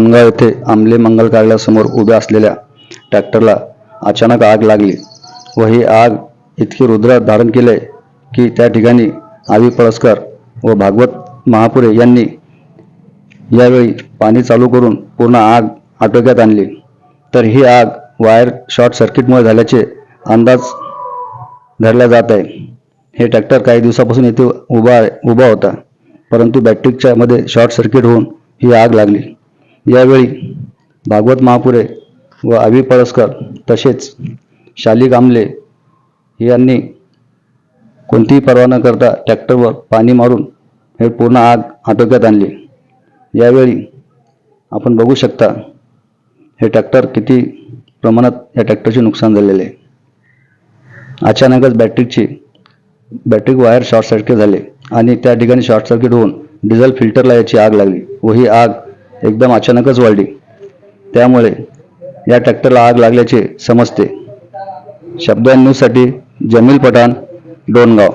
डोणगाव येथे आमले मंगल कार्यालयासमोर उभ्या असलेल्या ट्रॅक्टरला अचानक आग लागली व ही आग इतकी रुद्र धारण केले की त्या ठिकाणी आवी पळसकर व भागवत महापुरे यांनी यावेळी पाणी चालू करून पूर्ण आग आटोक्यात आणली. तर ही आग वायर शॉर्ट सर्किटमुळे झाल्याचे अंदाज धरला जात आहे. हे ट्रॅक्टर काही दिवसापासून येथे उभा आहे उभा होता परंतु बॅटरीच्या मध्ये शॉर्ट सर्किट होऊन ही आग लागली. यावेळी भागवत महापुरे व अभि पळसकर तसेच शाली गामले यांनी कोणतीही पर्वा न करता ट्रॅक्टरवर पाणी मारून हे पूर्ण आग आटोक्यात आणली. यावेळी आपण बघू शकता हे ट्रॅक्टर किती प्रमाणात या ट्रॅक्टरचे नुकसान झालेले आहे. अचानकच बॅटरीची बॅटरी वायर शॉर्ट सर्किट झाले आणि त्या ठिकाणी शॉर्ट सर्किट होऊन डिझेल फिल्टरला याची आग लागली व ही आग एकदम अचानकच वाढली. त्यामुळे या ट्रॅक्टरला आग लागल्याचे समजते. शब्द न्यूजसाठी जमील पठाण डोणगाव.